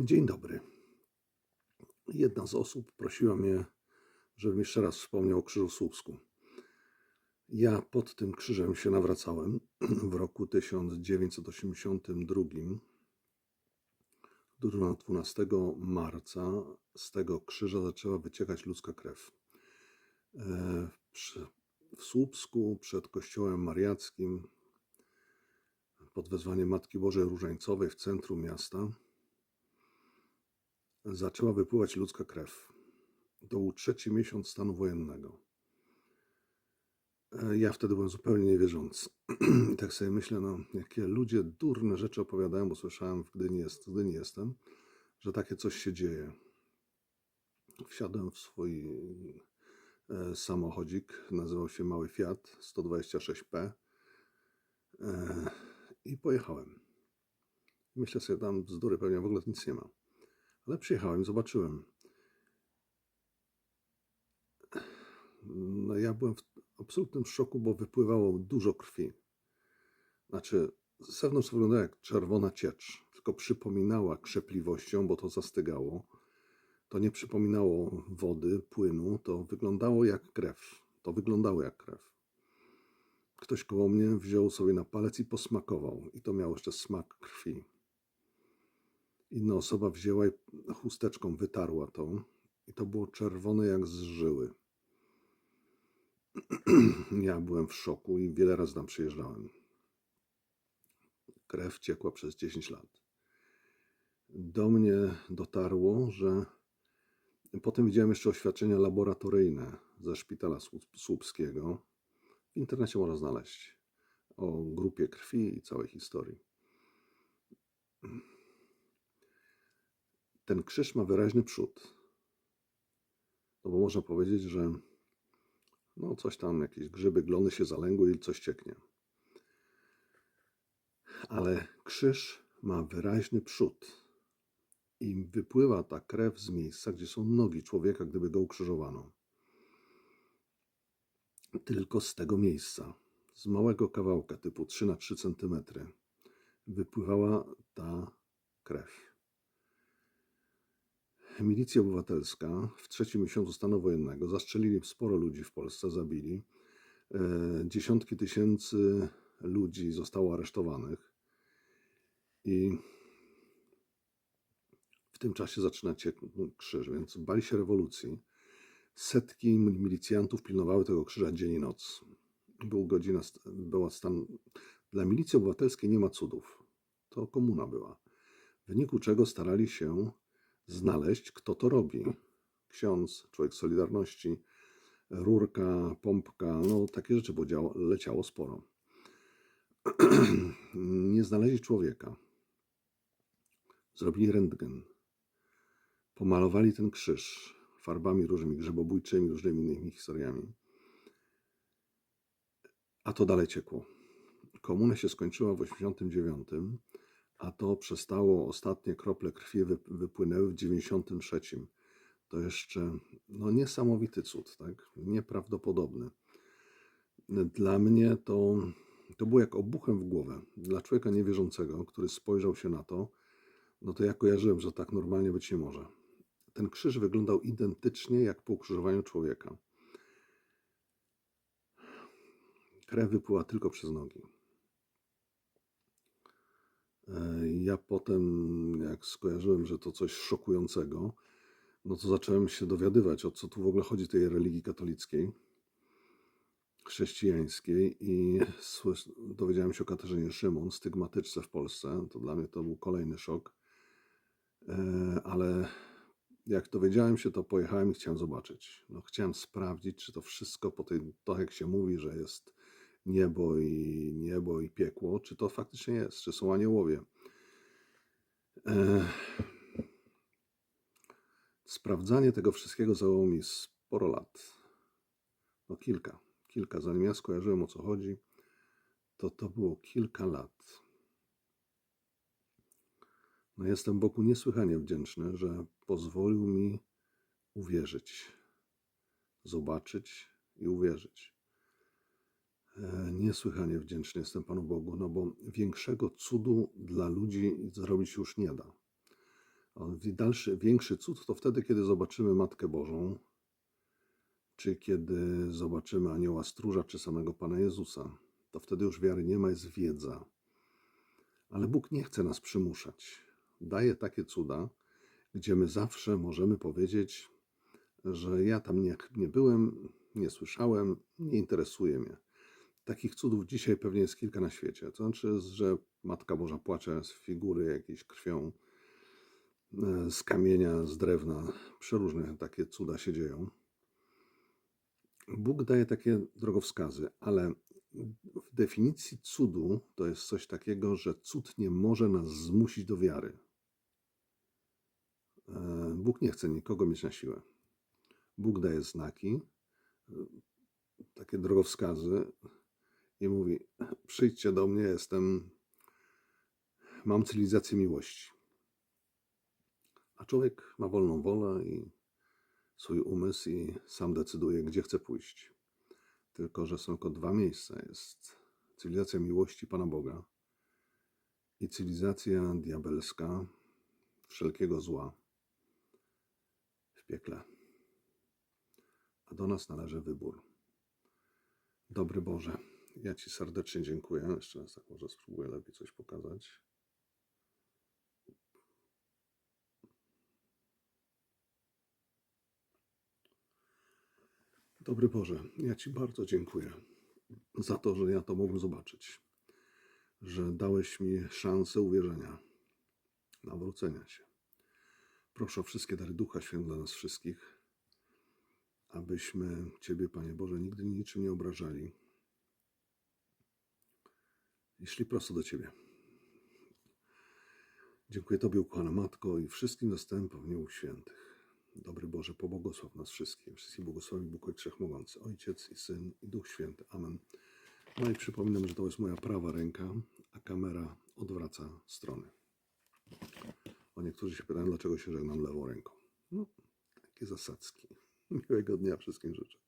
Dzień dobry. Jedna z osób prosiła mnie, żebym jeszcze raz wspomniał o Krzyżu Słupsku. Ja pod tym krzyżem się nawracałem w roku 1982. 12 marca z tego krzyża zaczęła wyciekać ludzka krew. E, W Słupsku przed kościołem mariackim pod wezwaniem Matki Bożej Różańcowej w centrum miasta zaczęła wypływać ludzka krew. To był trzeci miesiąc stanu wojennego. E, Ja wtedy byłem zupełnie niewierzący. I tak sobie myślę, no, jakie ludzie durne rzeczy opowiadają, bo słyszałem w Gdyni, jest, w Gdyni jestem, że takie coś się dzieje. Wsiadłem w swój e, samochodzik, nazywał się Mały Fiat 126P e, i pojechałem. Myślę sobie, tam bzdury pewnie w ogóle nic nie ma. Ale przyjechałem zobaczyłem. No ja byłem w absolutnym szoku, bo wypływało dużo krwi. Znaczy, z zewnątrz wyglądała jak czerwona ciecz, tylko przypominała krzepliwością, bo to zastygało. To nie przypominało wody, płynu, to wyglądało jak krew. To wyglądało jak krew. Ktoś koło mnie wziął sobie na palec i posmakował, i to miało jeszcze smak krwi. Inna osoba wzięła i chusteczką wytarła to, i to było czerwone jak z żyły. Ja byłem w szoku i wiele razy tam przyjeżdżałem. Krew ciekła przez 10 lat. Do mnie dotarło, że potem widziałem jeszcze oświadczenia laboratoryjne ze szpitala Słup- słupskiego. W internecie można znaleźć o grupie krwi i całej historii. Ten krzyż ma wyraźny przód. No bo można powiedzieć, że no coś tam, jakieś grzyby, glony się zalęgły i coś cieknie. Ale krzyż ma wyraźny przód i wypływa ta krew z miejsca, gdzie są nogi człowieka, gdyby go ukrzyżowano. Tylko z tego miejsca, z małego kawałka typu 3 na 3 cm, wypływała ta krew. Milicja obywatelska w trzecim miesiącu stanu wojennego zastrzelili sporo ludzi w Polsce, zabili. E, Dziesiątki tysięcy ludzi zostało aresztowanych. I w tym czasie zaczyna cieknąć krzyż, więc bali się rewolucji. Setki milicjantów pilnowały tego krzyża dzień i noc. Był godzina, była stan. Dla milicji obywatelskiej nie ma cudów. To komuna była. W wyniku czego starali się znaleźć, kto to robi. Ksiądz, człowiek Solidarności, rurka, pompka, no takie rzeczy, bo działo, leciało sporo. Nie znaleźli człowieka. Zrobili rentgen. Pomalowali ten krzyż farbami różnymi, grzebobójczymi, różnymi innymi historiami. A to dalej ciekło. Komuna się skończyła w 89, a to przestało, ostatnie krople krwi wy- wypłynęły w 93. To jeszcze no, niesamowity cud, tak? Nieprawdopodobny. Dla mnie to, to było jak obuchem w głowę. Dla człowieka niewierzącego, który spojrzał się na to, no to ja kojarzyłem, że tak normalnie być nie może. Ten krzyż wyglądał identycznie jak po ukrzyżowaniu człowieka. Krew wypłyła tylko przez nogi. Ja potem, jak skojarzyłem, że to coś szokującego, no to zacząłem się dowiadywać, o co tu w ogóle chodzi tej religii katolickiej, chrześcijańskiej i dowiedziałem się o Katarzynie Szymon, stygmatyczce w Polsce. To dla mnie to był kolejny szok. E, Ale jak dowiedziałem się, to pojechałem i chciałem zobaczyć. No, chciałem sprawdzić, czy to wszystko po tej, tak jak się mówi, że jest niebo i niebo i piekło, czy to faktycznie jest, czy są aniołowie. Sprawdzanie tego wszystkiego zajęło mi sporo lat. No kilka, kilka. Zanim ja skojarzyłem o co chodzi, to to było kilka lat. No jestem Bogu niesłychanie wdzięczny, że pozwolił mi uwierzyć, zobaczyć i uwierzyć. E, Niesłychanie wdzięczny jestem Panu Bogu, no bo większego cudu dla ludzi zrobić już nie da. Dalszy, większy cud to wtedy, kiedy zobaczymy Matkę Bożą, czy kiedy zobaczymy anioła stróża, czy samego Pana Jezusa. To wtedy już wiary nie ma, jest wiedza. Ale Bóg nie chce nas przymuszać. Daje takie cuda, gdzie my zawsze możemy powiedzieć, że ja tam nie, nie byłem, nie słyszałem, nie interesuje mnie. Takich cudów dzisiaj pewnie jest kilka na świecie. To znaczy, że Matka Boża płacze z figury jakiejś krwią, e, z kamienia, z drewna. Przeróżne takie cuda się dzieją. Bóg daje takie drogowskazy, ale w definicji cudu to jest coś takiego, że cud nie może nas zmusić do wiary. E, Bóg nie chce nikogo mieć na siłę. Bóg daje znaki, e, takie drogowskazy i mówi: Przyjdźcie do mnie, jestem, mam cywilizację miłości. A człowiek ma wolną wolę i swój umysł i sam decyduje, gdzie chce pójść. Tylko, że są tylko dwa miejsca. Jest cywilizacja miłości Pana Boga i cywilizacja diabelska wszelkiego zła w piekle. A do nas należy wybór. Dobry Boże, ja Ci serdecznie dziękuję. Jeszcze raz tak może spróbuję lepiej coś pokazać. Dobry Boże, ja Ci bardzo dziękuję za to, że ja to mogłem zobaczyć. Że dałeś mi szansę uwierzenia, nawrócenia się. Proszę o wszystkie dary Ducha Świętego dla nas wszystkich, abyśmy Ciebie, Panie Boże, nigdy niczym nie obrażali. I szli prosto do Ciebie. Dziękuję Tobie, ukochana Matko, i wszystkim zastępom Aniołów Świętych. Dobry Boże, pobłogosław nas wszystkich. Wszystkich błogosławi Bóg Ojciec Wszechmogący, Ojciec i Syn i Duch Święty. Amen. No i przypominam, że to jest moja prawa ręka, a kamera odwraca strony. O niektórzy się pytają, dlaczego się żegnam lewą ręką. No, takie zasadzki. Miłego dnia wszystkim życzę.